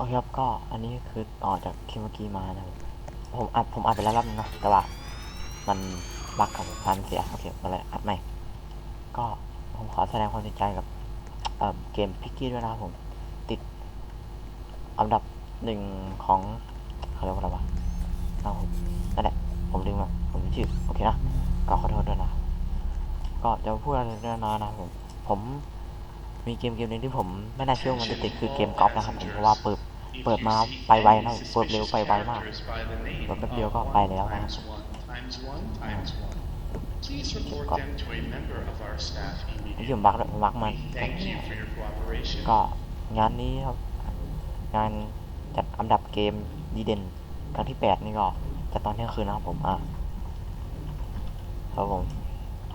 โอเคครับก็อันนี้คือต่อจากคลิปเมื่อกี้มานะผมอัดผมอัดไปแล้วรอบนึงเนาะแต่ว่ามันบักกับฟันเสียโอเคมาเลยอัดใหม่ก็ผมขอแสดงความเสียใจกับเเกมพิกกี้ด้วยนะครับผมติดอันดับหนึ่งของเขาเรียกว่าอะไรวะเอาผมนั่นแหละผมลืมอะผมลืมชื่อโอเคนะก็ขอโทษด้วยนะก็จะพูดอะไรเล็กน้อยนะผมผมมีเกมเกมหนึงที่ผมไม่น่าเชื่อมันจะติดคือเกมกอล์ฟนะครับผมเพราะว่าเปิด เปิดมาไปไวนะเปิดเร็วไปไวมากเปิดแป๊บเดียวก็ไปแล้วนะก็นี่ผมบักด้วยมบักมันก็งานนี้ครับ งานจัดอันดับเกมดีเด่นครั้งที่แปดนี่ก็จะตอนเที่ยงคืนนะครับผมอะครับผม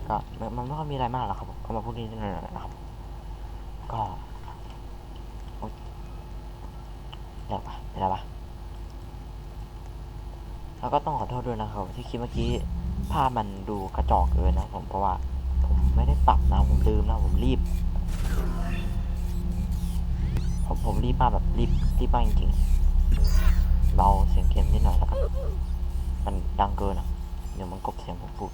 ก็มันไม่ค่อยมีอะไรมากหรอกครับผมก็มาพูดนิดหน่อยนะครับ ก็โอ๊ยเดี๋ยวปะวะแล้วก็ต้องขอโทษด้วยนะครับ ที่คลิปเมื่อกี้ภาพมันดูกระจอกเกินนะผมเพราะว่า ผมไม่ได้ปรับนะผมลืมนะผมรีบ ผมผมรีบมากแบบรีบรีบมากจริงๆเบาเสียงเกมนิดหน่อยแล้วกันมันดังเกินอะ เดี๋ยวมันกบเสียงผมพูด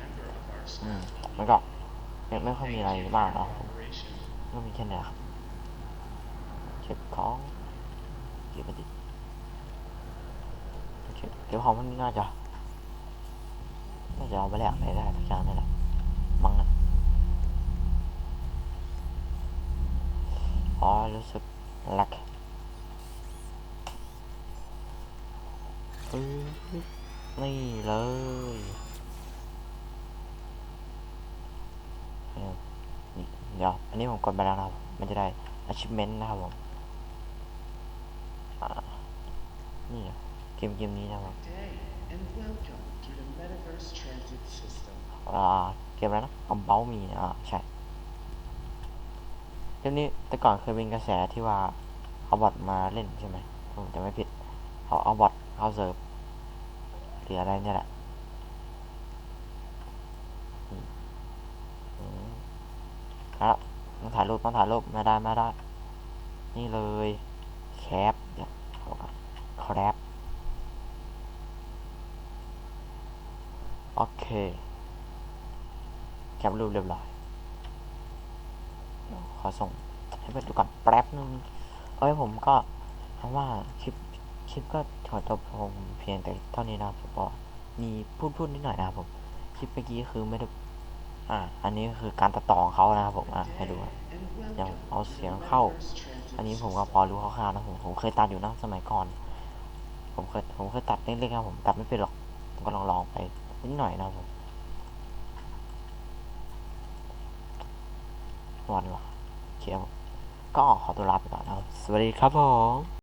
member of our อืม staff. มันก็ไม่ไม่ค่อยมีอะไรมากนะก็มีแค่นี้ครับเก็บของเก็บไปดิโอเคเก็บของมันน่าจะน่าจะเอาไปแลกอะไรได้ทุกอย่างนี่แหละมั้งนะอ๋อรู้สึกแลกปึ๊บนี่เลยเออนี่ เดี๋ยวอันนี้ผมกดไปแล้วนะครับ มันจะได้ achievement นะครับผมอ่านี่อะเกมเกมนี้นะครับ Good day and welcome to the Metaverse Transit System. อ่าเกมอะไรนะอัมเบลมีอ่าใช่เกมนี้แต่ก่อนเคยเป็นกระแสที่ว่าเอาบอทมาเล่นใช่ไหมผมจะไม่ผิดเขาเอาบอทเข้าเซิร์ฟหรืออะไรเนี่ยแหละอืมอืม ครับมาถ่ายรูปมาถ่ายรูปมาได้มาได้ นี่เลยแคปเดี๋ยวเอาก่อนแคปโอเคแคปรูปเรียบร้อยขอส่งให้เพื่อนดูก่อนแป๊บนึงเอ้ยผมก็คำว่าคลิปคลิปก็ขอจบผมเพียงแต่เท่านี้นะครับผมก็มีพูดพูดนิดหน่อยนะครับผมคลิปเมื่อกี้คือไม่ได้ อ่า อันนี้คือการตัดต่อของเขานะครับผมอะให้ดู Good อะ day and ยังเอาเสียงเข้า อันนี้ผมก็พอรู้คร่าวๆนะผมผมเคยตัดอยู่นะสมัยก่อน ผมเคยผมเคยตัดเล็กๆนะผมตัดไม่เป็นหรอกผมก็ลองลองๆไปนิดหน่อยนะครับผมวันว่ะโอเคครับผมก็ขอตัวลาไปก่อนนะครับสวัสดีครับผม